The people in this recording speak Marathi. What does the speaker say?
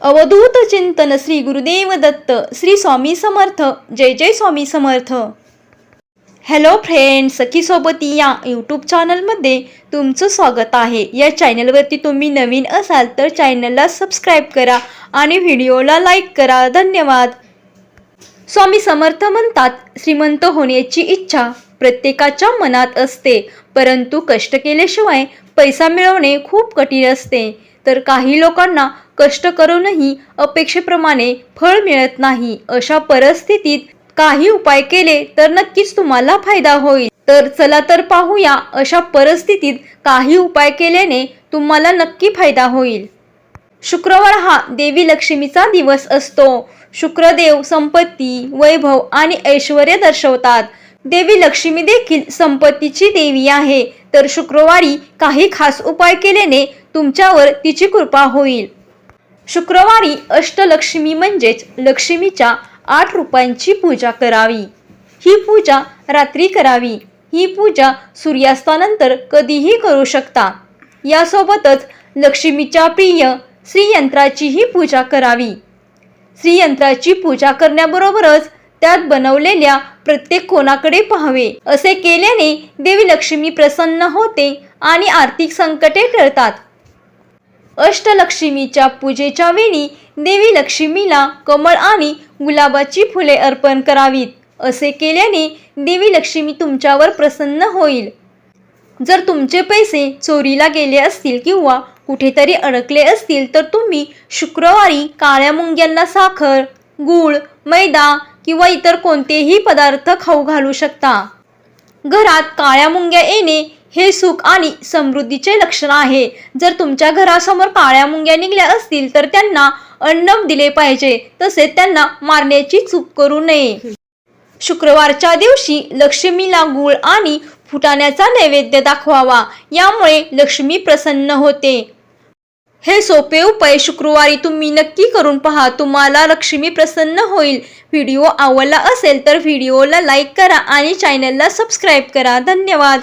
अवधूत चिंतन श्री गुरुदेव दत्त श्री स्वामी समर्थ जय जय स्वामी समर्थ. हॅलो फ्रेंड्स सखी सोबती या यूट्यूब चॅनलमध्ये तुमचं स्वागत आहे. या चॅनलवरती तुम्ही नवीन असाल तर चॅनलला सबस्क्राईब करा आणि व्हिडिओला लाईक करा. धन्यवाद. स्वामी समर्थ म्हणतात श्रीमंत होण्याची इच्छा प्रत्येकाच्या मनात असते परंतु कष्ट केल्याशिवाय पैसा मिळवणे खूप कठीण असते. तर काही लोकांना कष्ट करूनही अपेक्षेप्रमाणे फळ मिळत नाही. अशा परिस्थितीत काही उपाय केले तर नक्कीच तुम्हाला फायदा होईल. तर चला तर पाहूया अशा परिस्थितीत काही उपाय केल्याने तुम्हाला नक्की फायदा होईल. शुक्रवार हा देवी लक्ष्मीचा दिवस असतो. शुक्रदेव संपत्ती वैभव आणि ऐश्वर दर्शवतात. देवी लक्ष्मी देखील संपत्तीची देवी आहे. तर शुक्रवारी काही खास उपाय केल्याने तुमच्यावर तिची कृपा होईल. शुक्रवारी अष्टलक्ष्मी म्हणजेच लक्ष्मीच्या आठ रुपयांची पूजा करावी. ही पूजा रात्री करावी. ही पूजा सूर्यास्तानंतर कधीही करू शकता. यासोबतच लक्ष्मीच्या प्रिय श्रीयंत्राचीही पूजा करावी. श्रीयंत्राची पूजा करण्याबरोबरच त्यात बनवलेल्या प्रत्येक कोणाकडे पाहावे असे केल्याने देवी लक्ष्मी प्रसन्न होते आणि आर्थिक संकटे टळतात. अष्टलक्ष्मीच्या पूजेच्या वेळी देवी लक्ष्मीला कमळ आणि गुलाबाची फुले अर्पण करावीत. असे केल्याने देवी लक्ष्मी तुमच्यावर प्रसन्न होईल. जर तुमचे पैसे चोरीला गेले असतील किंवा कुठेतरी अडकले असतील तर तुम्ही शुक्रवारी काळ्या मुंग्यांना साखर गूळ मैदा किंवा इतर कोणतेही पदार्थ खाऊ घालू शकता. घरात काळ्या मुंग्या येणे हे सुख आणि समृद्धीचे लक्षण आहे. जर तुमच्या घरासमोर काळ्या मुंग्या निघल्या असतील तर त्यांना अन्न दिले पाहिजे. तसेच त्यांना मारण्याची चूक करू नये. शुक्रवारच्या दिवशी लक्ष्मीला गुळ आणि फुटाण्याचा नैवेद्य दाखवावा. यामुळे लक्ष्मी प्रसन्न होते. हे सोपे उपाय शुक्रवारी तुम्ही नक्की करून पहा. तुम्हाला लक्ष्मी प्रसन्न होईल. व्हिडिओ आवडला असेल तर व्हिडिओला लाईक करा आणि चॅनलला सबस्क्राईब करा. धन्यवाद.